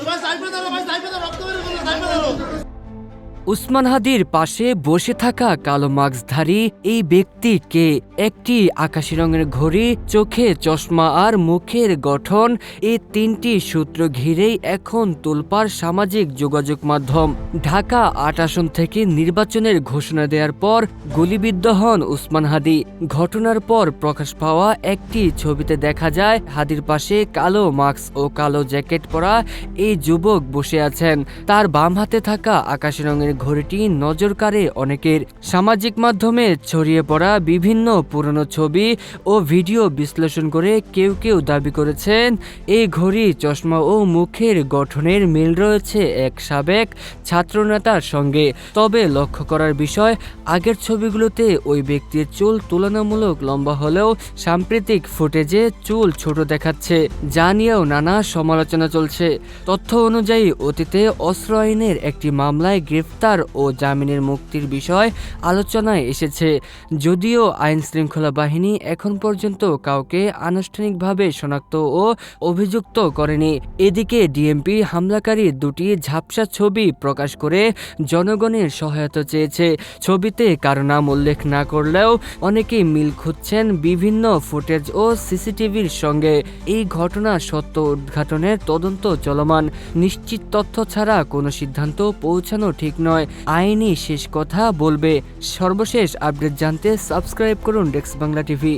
ভাই side pay দাঁড়ো ভাই সাইড পে দাঁড়ো রক্ত বের করো সাইড পে দাঁড়ো উসমান হাদির পাশে বসে থাকা কালো মাস্কধারী এই ব্যক্তি কে একটি আকাশি রঙের ঘড়ি, চোখে চশমা আর মুখের গঠন এই তিনটি সূত্র ঘিরেই এখন তুলপার সামাজিক যোগাযোগ মাধ্যম। ঢাকা আট আসন থেকে নির্বাচনের ঘোষণা দেওয়ার পর গুলিবিদ্ধ হন উসমান হাদি। ঘটনার পর প্রকাশ পাওয়া একটি ছবিতে দেখা যায়, হাদির পাশে কালো মাস্ক ও কালো জ্যাকেট পরা এই যুবক বসে আছেন। তার বাম হাতে থাকা আকাশি রঙের ঘড়িটি নজর কাড়ে অনেকের। সামাজিক মাধ্যমে ছড়িয়ে পড়া বিভিন্ন পুরনো ছবি ও ভিডিও বিশ্লেষণ করে কেউ কেউ দাবি করেছেন, এই ঘড়ি চশমা ও মুখের গঠনের মিল রয়েছে এক সাবেক ছাত্রনেতার সঙ্গে। তবে লক্ষ্য করার বিষয়, আগের ছবিগুলোতে ওই ব্যক্তির চুল তুলনামূলক লম্বা হলেও সাম্প্রতিক ফুটেজে চুল ছোট দেখাচ্ছে, যা নিয়েও নানা সমালোচনা চলছে। তথ্য অনুযায়ী, অতীতে অস্ত্র আইনের একটি মামলায় গ্রেফতার ও জামিনের মুক্তির বিষয় আলোচনায় এসেছে। যদিও আইন শৃঙ্খলা বাহিনী এখন পর্যন্ত কাউকে আনুষ্ঠানিকভাবে শনাক্ত ও অভিযুক্ত করেনি। এদিকে ডিএমপি হামলাকারী দুটি ঝাপসা ছবি প্রকাশ করে জনগণের সহায়তা চেয়েছে। ছবিতে কারও নাম উল্লেখ না করলেও অনেকেই মিল খুঁজছেন বিভিন্ন ফুটেজ ও সিসিটিভির সঙ্গে। এই ঘটনা সত্য উদ্ঘাটনের তদন্ত চলমান। নিশ্চিত তথ্য ছাড়া কোনো সিদ্ধান্ত পৌঁছানো ঠিক নয়। আইনি শেষ কথা বলবে। সর্বশেষ আপডেট জানতে সাবস্ক্রাইব করুন ডেক্স বাংলা টিভি।